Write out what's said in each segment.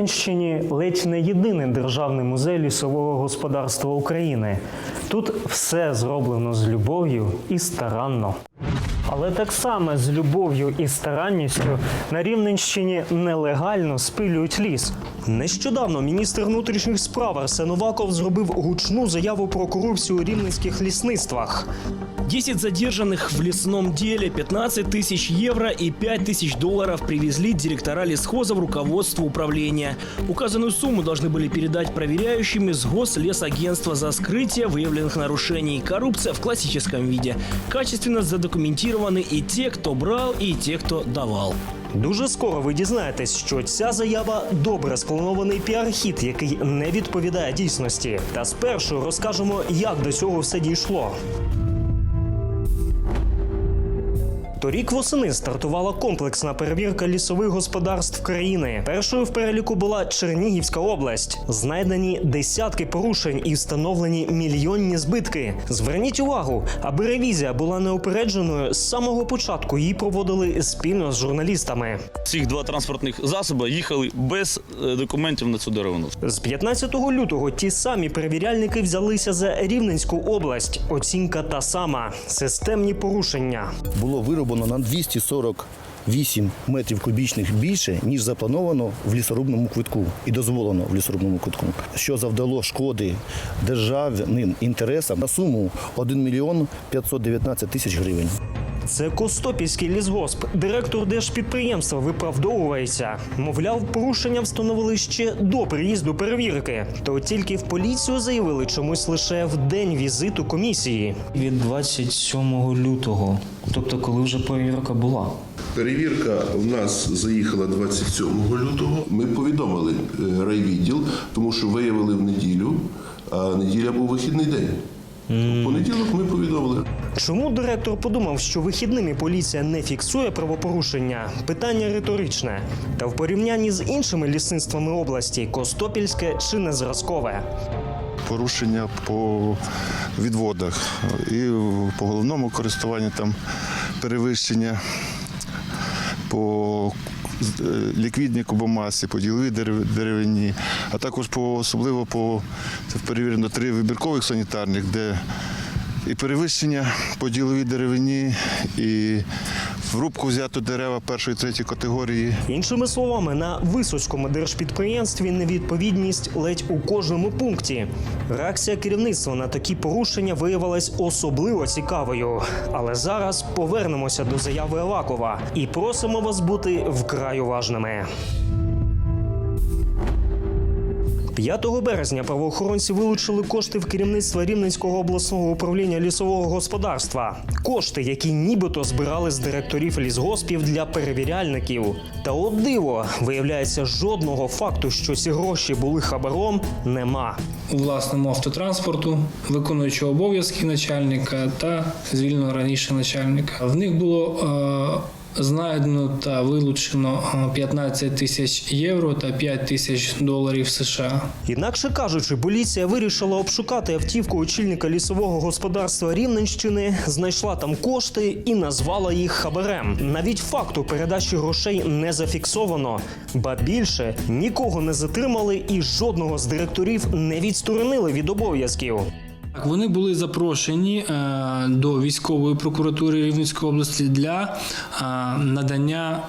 Рівненщині ледь не єдиний державний музей лісового господарства України. Тут все зроблено з любов'ю і старанно. Але так само з любов'ю і старанністю на Рівненщині нелегально спилюють ліс. Нещодавно міністр внутрішніх справ Арсен Новаков зробив гучну заяву про корупцію у рівненських лісництвах. 10 задержанных в лесном деле, 15 тысяч евро и 5 тысяч долларов привезли директора лесхоза в руководство управления. Указанную сумму должны были передать проверяющим из Гослесагентства за скрытие выявленных нарушений. Коррупция в классическом виде. Качественно задокументированы і ті, хто брав, і ті, хто давав. Дуже скоро ви дізнаєтесь, що ця заява добре спланований піар-хід, який не відповідає дійсності. Та спершу розкажемо, як до цього все дійшло. Торік восени стартувала комплексна перевірка лісових господарств країни. Першою в переліку була Чернігівська область. Знайдені десятки порушень і встановлені мільйонні збитки. Зверніть увагу, аби ревізія була неупередженою з самого початку. Її проводили спільно з журналістами. Цих два транспортних засоби їхали без е, документів на цю деревину. З 15 лютого ті самі перевіряльники взялися за Рівненську область. Оцінка та сама системні порушення. було вироблено на 248 метрів кубічних більше, ніж заплановано в лісорубному квитку і дозволено в лісорубному квитку, що завдало шкоди державним інтересам на суму 1 мільйон 519 тисяч гривень. Це Костопільський лісгосп. Директор держпідприємства виправдовується. Мовляв, порушення встановили ще до приїзду перевірки. То тільки в поліцію заявили чомусь лише в день візиту комісії. від 27 лютого, тобто коли вже перевірка була. Перевірка в нас заїхала 27 лютого. Ми повідомили е, райвідділ, тому що виявили в неділю, а неділя був вихідний день. В понеділок ми повідомили. Чому директор подумав, що вихідними поліція не фіксує правопорушення? Питання риторичне. Та в порівнянні з іншими лісництвами області Костопільське чи не зразкове. порушення по відводах і по головному користуванню там перевищення по е, кубомаси, по ділові деревині, а також по особливо по це перевірено три вибіркових санітарних, де і перевищення по діловій деревині, і в рубку взято дерева першої третьої категорії. Іншими словами, на висоцькому держпідприємстві невідповідність ледь у кожному пункті. Реакція керівництва на такі порушення виявилась особливо цікавою. Але зараз повернемося до заяви Авакова і просимо вас бути вкрай уважними. 5 березня правоохоронці вилучили кошти в керівництва Рівненського обласного управління лісового господарства. Кошти, які нібито збирали з директорів лісгоспів для перевіряльників. Та от диво, виявляється, жодного факту, що ці гроші були хабаром, нема. власному автотранспорту, виконуючого обов'язки начальника та звільненого раніше начальника. В них було е, знайдено та вилучено е, 15 тисяч євро та 5 тисяч доларів США. Інакше кажучи, поліція вирішила обшукати автівку очільника лісового господарства Рівненщини, знайшла там кошти і назвала їх хабарем. Навіть факту передачі грошей не зафіксовано. Ба більше нікого не затримали і жодного з директорів не відсторонили від обов'язків. Так, вони були запрошені е, до військової прокуратури Рівненської області для е, надання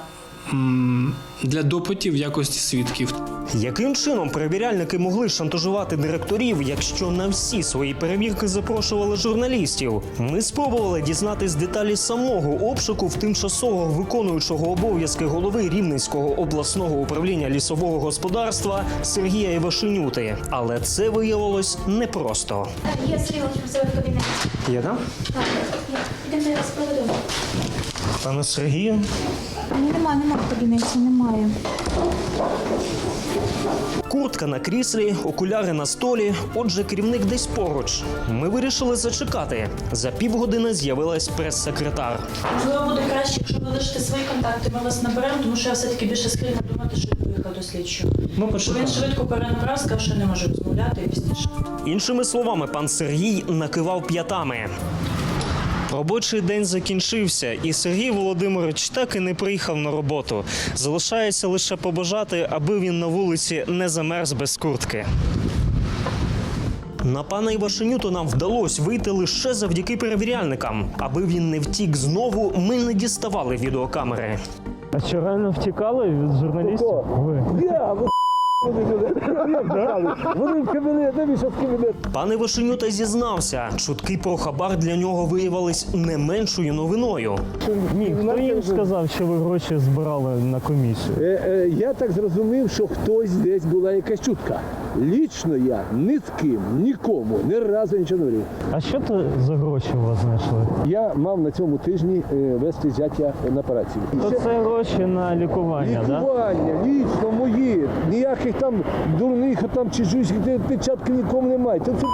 для допитів в якості свідків. Яким чином перевіряльники могли шантажувати директорів, якщо на всі свої перевірки запрошували журналістів? Ми спробували дізнатись деталі самого обшуку в тимчасово виконуючого обов'язки голови Рівненського обласного управління лісового господарства Сергія Івашенюти. Але це виявилось непросто. Є Сергій в кабінеті. Є там? Так. Я вас проведу. Пане Сергію, Ні, нема, нема в кабінеті, немає. Куртка на кріслі, окуляри на столі. Отже, керівник десь поруч. Ми вирішили зачекати. За півгодини з'явилась прес-секретар. Можливо, буде краще, якщо ви лишите свої контакти, ми вас наберемо, тому що я все-таки більше схильна думати, що він поїхав до слідчого. Ми Бо він швидко перенабрав, сказав, що не може розмовляти і пізніше. Іншими словами, пан Сергій накивав п'ятами. Робочий день закінчився, і Сергій Володимирович так і не приїхав на роботу. Залишається лише побажати, аби він на вулиці не замерз без куртки. На пана Івашенюту нам вдалося вийти лише завдяки перевіряльникам. Аби він не втік знову, ми не діставали відеокамери. А що реально втікали від журналістів? Ви? Вони в кабінет, де що в кабінет? Пане Вишенюта зізнався, чутки про хабар для нього виявились не меншою новиною. Ні, хто їм сказав, що ви гроші збирали на комісію? Е, е, я так зрозумів, що хтось десь була якась чутка. Лічно я ні з ким, нікому, ні разу нічого не говорив. А що то за гроші у вас знайшли? Я мав на цьому тижні е, вести зятя на операцію. То це гроші на лікування, так? Лікування, лічно мої, ніяких там дурних там чужих печатки нікому немає. Це, це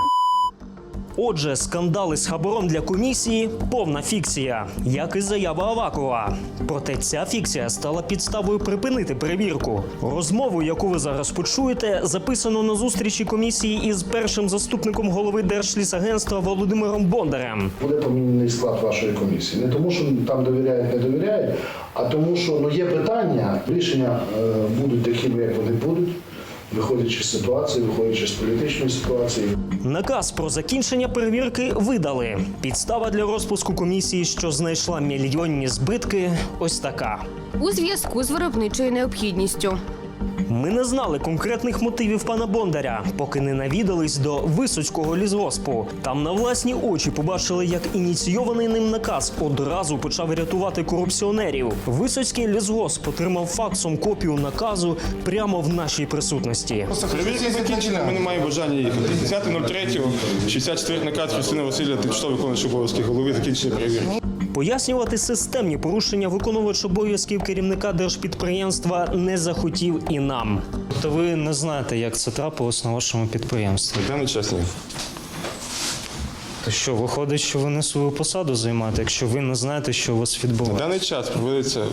Отже, скандали з хабаром для комісії повна фікція, як і заява Авакова. Проте ця фікція стала підставою припинити перевірку. Розмову, яку ви зараз почуєте, записано на зустрічі комісії із першим заступником голови Держлісагентства Володимиром Бондарем. буде помінений склад вашої комісії. Не тому, що там довіряють, не довіряють, а тому, що ну, є питання, рішення е, будуть такими, як вони будуть, виходячи з ситуації, виходячи з політичної ситуації. Наказ про закінчення перевірки видали. Підстава для розпуску комісії, що знайшла мільйонні збитки, ось така. у зв'язку з виробничою необхідністю. Ми не знали конкретних мотивів пана Бондаря, поки не навідались до Висоцького лісгоспу. Там на власні очі побачили, як ініційований ним наказ одразу почав рятувати корупціонерів. Висоцький лісгосп отримав факсом копію наказу прямо в нашій присутності. Перевірка закінчена, ми не маємо бажання їхати. 10.03, 64 наказ Христина Васильівна, тимчасово виконуючий обов'язки голови, закінчення перевірки. Пояснювати системні порушення виконувач обов'язків керівника держпідприємства не захотів і нам. Тобто ви не знаєте, як це трапилось на вашому підприємстві. На не час ні. То що, виходить, що ви не свою посаду займаєте, якщо ви не знаєте, що у вас На відбувається? даний час проводиться,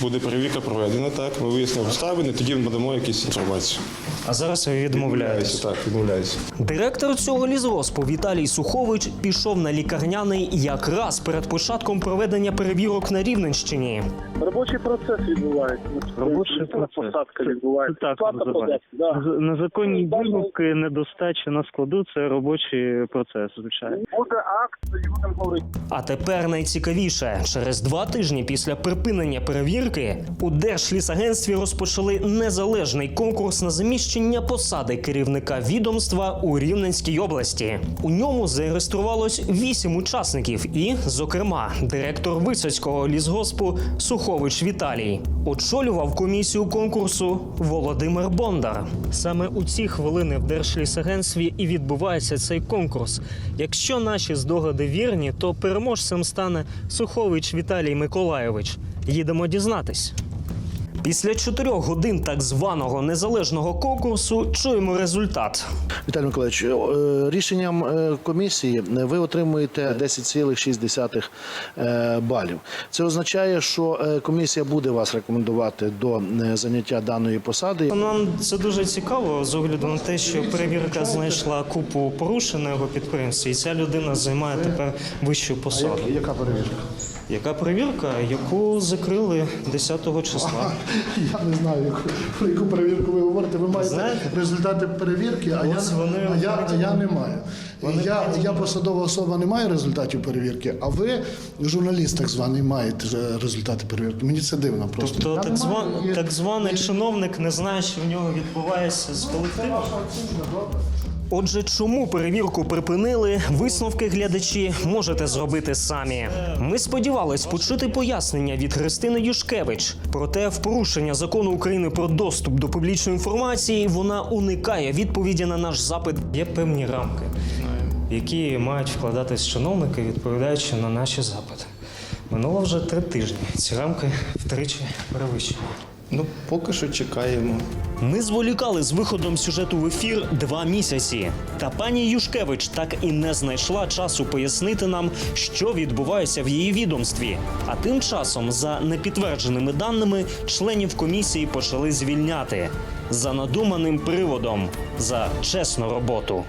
буде перевірка проведена, так, ми вияснимо обставини, тоді надамо якусь інформацію. А зараз ви відмовляєтесь. Так, відмовляюся. Директор цього лісгоспу Віталій Сухович пішов на лікарняний якраз перед початком проведення перевірок на Рівненщині. робочий процес відбувається. Робочий процес. Посадка відбувається. Так називається. податку, да. Незаконні вирубки, недостача на складу це робочий процес, звичайно. Буде акт, будемо говорити. А тепер найцікавіше: через два тижні після припинення перевірки у Держлісагентстві розпочали незалежний конкурс на заміщення посади керівника відомства у Рівненській області. У ньому зареєструвалось вісім учасників, і, зокрема, директор Висоцького лісгоспу Сухович Віталій. Очолював комісію конкурсу Володимир Бондар. Саме у ці хвилини в Держлісагентстві і відбувається цей конкурс. Якщо наші здогади вірні, то переможцем стане Сухович Віталій Миколайович. Їдемо дізнатись. Після чотирьох годин так званого незалежного конкурсу чуємо результат. Віталій Миколаївич, е, рішенням е, комісії ви отримуєте 10,6 е, балів. Це означає, що комісія буде вас рекомендувати до заняття даної посади. Нам це дуже цікаво з огляду на те, що перевірка знайшла купу порушень на його підприємстві, і ця людина займає тепер вищу посаду. Яка перевірка? Яка перевірка, яку закрили 10 числа? Я не знаю, яку, про яку перевірку ви говорите. Ви маєте Знаєте? результати перевірки, а я, Ось вони а я, а я не маю. Я, я посадова особа не маю результатів перевірки, а ви, журналіст так званий, маєте е, результати перевірки. Мені це дивно просто. Тобто Я так, не зван. Є- так званий чиновник не знає, що в нього відбувається з колективом? Отже, чому перевірку припинили, висновки глядачі можете зробити самі. Ми сподівались почути пояснення від Христини Юшкевич. Проте, в порушення закону України про доступ до публічної інформації, вона уникає відповіді на наш запит. Є певні рамки, які мають вкладатись чиновники, відповідаючи на наші запити. Минуло вже три тижні. Ці рамки втричі перевищені. Ну, поки що чекаємо. Ми зволікали з виходом сюжету в ефір два місяці. Та пані Юшкевич так і не знайшла часу пояснити нам, що відбувається в її відомстві. А тим часом, за непідтвердженими даними, членів комісії почали звільняти за надуманим приводом за чесну роботу.